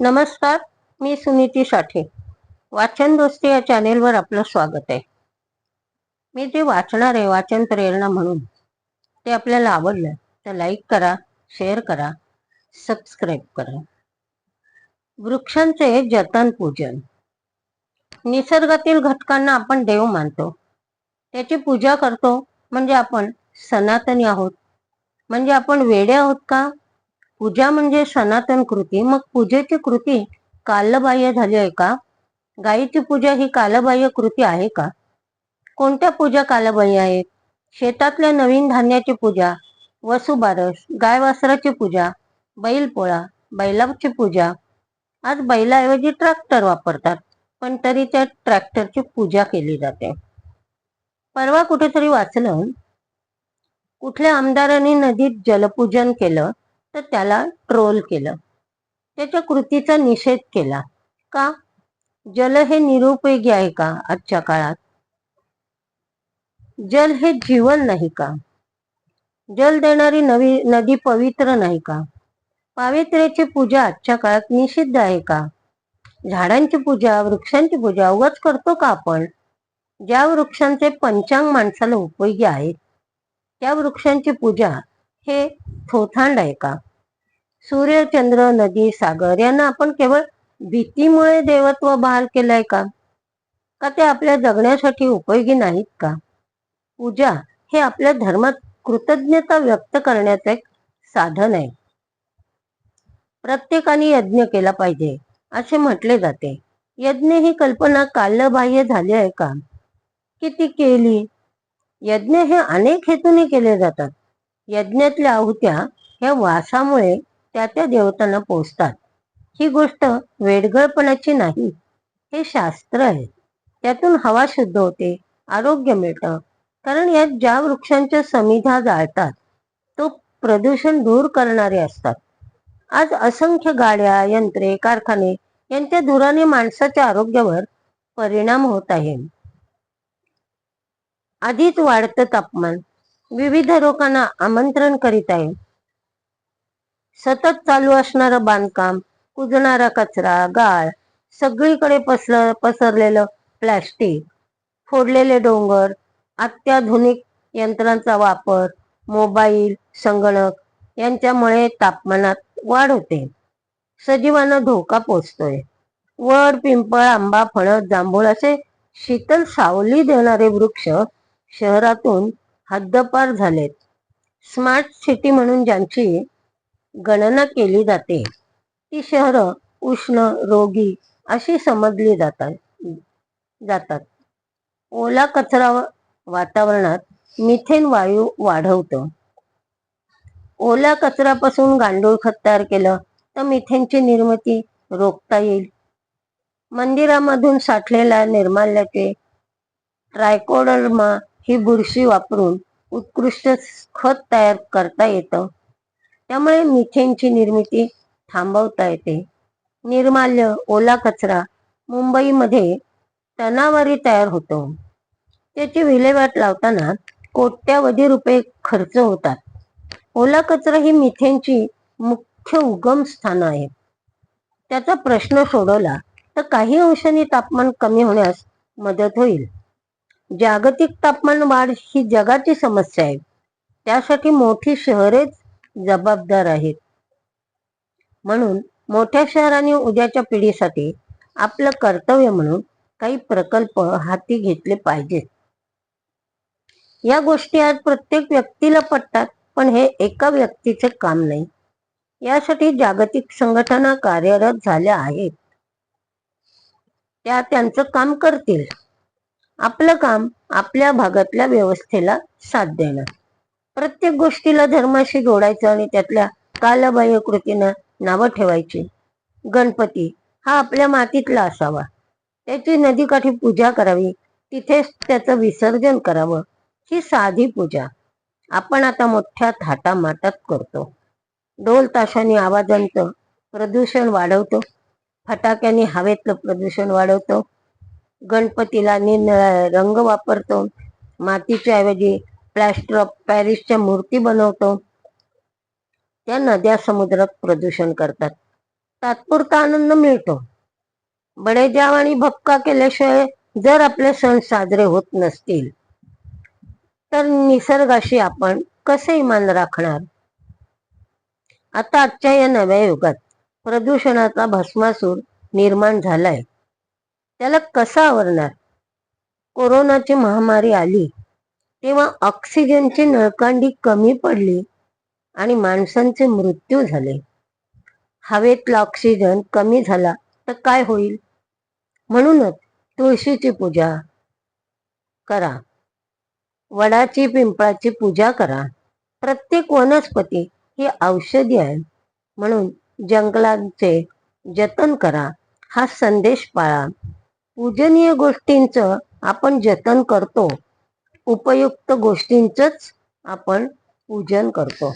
नमस्कार मी सुनीती साठे. वाचन दोस्ती या चॅनेलवर आपलं स्वागत आहे. मी जे वाचणार आहे वाचन प्रेरणा म्हणून ते आपल्याला आवडलं तर लाईक करा शेअर करा सबस्क्राईब करा. वृक्षांचे जतन पूजन. निसर्गातील घटकांना आपण देव मानतो. त्याची पूजा करतो म्हणजे आपण सनातनी आहोत. म्हणजे आपण वेडे आहोत का? पूजा म्हणजे सनातन कृती. मग पूजेची कृती कालबाह्य झाली आहे का? गायीची पूजा ही कालबाह्य कृती आहे का? कोणत्या पूजा कालबाह्य आहेत? शेतातल्या नवीन धान्याची पूजा वसुबारस गाय वासराची पूजा बैलपोळा बैलाची पूजा. आज बैलाऐवजी ट्रॅक्टर वापरतात पण तरी त्या ट्रॅक्टरची पूजा केली जाते. परवा कुठेतरी वाचलं कुठल्या आमदारांनी नदीत जलपूजन केलं तर त्याला ट्रोल केलं. त्याच्या कृतीचा निषेध केला. का? जल हे निरुपयोगी आहे का आजच्या काळात? जल हे जीवन नाही का? जल देणारी नवी नदी पवित्र नाही का? पावित्र्याची पूजा आजच्या काळात निषिद्ध आहे का? झाडांची पूजा वृक्षांची पूजा उगाच करतो का आपण? ज्या वृक्षांचे पंचांग माणसाला उपयोगी आहेत त्या वृक्षांची पूजा हे थोथांड आहे का? सूर्य चंद्र नदी सागर यांना आपण केवळ भीतीमुळे देवत्व बहाल केलंय का? का ते आपल्या जगण्यासाठी उपयोगी नाहीत का? पूजा हे आपल्या धर्मात कृतज्ञता व्यक्त करण्याचं एक साधन आहे. प्रत्येकाने यज्ञ केला पाहिजे असे म्हटले जाते. यज्ञ ही कल्पना कालबाह्य झाली आहे का? किती केली? यज्ञ हे अनेक हेतूने केले जातात. यज्ञातल्या आहुत्या या वासामुळे त्या त्या देवतांना पोचतात ही गोष्ट वेडगळपणाची नाही हे शास्त्र आहे. त्यातून हवा शुद्ध होते आरोग्य मिळतं. कारण यात ज्या वृक्षांच्या समिधा जाळतात तो प्रदूषण दूर करणारे असतात. आज असंख्य गाड्या यंत्रे कारखाने यांच्या धुराने माणसाच्या आरोग्यावर परिणाम होत आहे. आधीच वाढतं तापमान विविध रोगांना आमंत्रण करीत आहे. सतत चालू असणारं बांधकाम कुजणारा कचरा गाळ सगळीकडे पसर पसरलेलं प्लॅस्टिक फोडलेले डोंगर अत्याधुनिक यंत्रांचा वापर मोबाईल संगणक यांच्यामुळे तापमानात वाढ होते. सजीवांना धोका पोचतोय. वड पिंपळ आंबा फणस जांभूळ असे शीतल सावली देणारे वृक्ष शहरातून हद्दपार झालेत. स्मार्ट सिटी म्हणून ज्यांची गणना केली जाते ती शहरं उष्ण रोगी अशी समजली जातात जातात. ओला कचरा वातावरणात मिथेन वायू वाढवतो. ओल्या कचऱ्यापासून गांडूळ खत तयार केलं तर मिथेनची निर्मिती रोखता येईल. मंदिरामधून साठलेल्या निर्माल्याचे ट्रायकोडर्मा ही बुरशी वापरून उत्कृष्ट खत तयार करता येतं. त्यामुळे मिथेनची निर्मिती थांबवता येते. निर्माल्य ओला कचरा मुंबईमध्ये टनावारी तयार होतो. त्याची विल्हेवाट लावताना कोट्यावधी रुपये खर्च होतात. ओला कचरा ही मिथेनची मुख्य उगम स्थान आहेत. त्याचा प्रश्न सोडवला तर काही अंशांनी तापमान कमी होण्यास मदत होईल. जागतिक तापमान वाढ ही जगाची समस्या आहे. त्यासाठी मोठी शहरेच जबाबदार आहेत. म्हणून मोठ्या शहरांनी उद्याच्या पिढीसाठी आपलं कर्तव्य म्हणून काही प्रकल्प हाती घेतले पाहिजेत. या गोष्टी आज प्रत्येक व्यक्तीला पटतात पण हे एका व्यक्तीचे काम नाही. यासाठी जागतिक संघटना कार्यरत झाल्या आहेत. त्या त्यांचं काम करतील. आपलं काम आपल्या भागातल्या व्यवस्थेला साथ देणं. प्रत्येक गोष्टीला धर्माशी जोडायचं आणि त्यातल्या कालबाह्य कृतीनं नावं ठेवायची. गणपती हा आपल्या मातीतला असावा. त्याची नदीकाठी पूजा करावी. तिथेच त्याचं विसर्जन करावं. ही साधी पूजा आपण आता मोठ्या थाटामाटात करतो. ढोल ताशाने आवाजांचं प्रदूषण वाढवतो. फटाक्याने हवेतलं प्रदूषण वाढवतो. गणपतीला निरनिळा रंग वापरतो. मातीच्या ऐवजी प्लॅस्टर ऑफ पॅरिसच्या मूर्ती बनवतो. त्या नद्या समुद्रात प्रदूषण करतात. तात्पुरता आनंद मिळतो. बडेजाव आणि भपका केल्याशिवाय जर आपले सण साजरे होत नसतील तर निसर्गाशी आपण कसे इमान राखणार? आता आजच्या या नव्या युगात प्रदूषणाचा भस्मासूर निर्माण झालाय. त्याला कसा आवरणार? कोरोनाची महामारी आली तेव्हा ऑक्सिजनची नळकांडी कमी पडली आणि माणसांचे मृत्यू झाले. हवेतला ऑक्सिजन कमी झाला तर काय होईल? म्हणूनच तुळशीची पूजा करा. वडाची पिंपळाची पूजा करा. प्रत्येक वनस्पती ही औषधी आहे. म्हणून जंगलांचे जतन करा. हा संदेश पाळा. पूजनीय गोष्टींचं आपण जतन करतो. उपयुक्त गोष्टींचंच आपण पूजन करतो.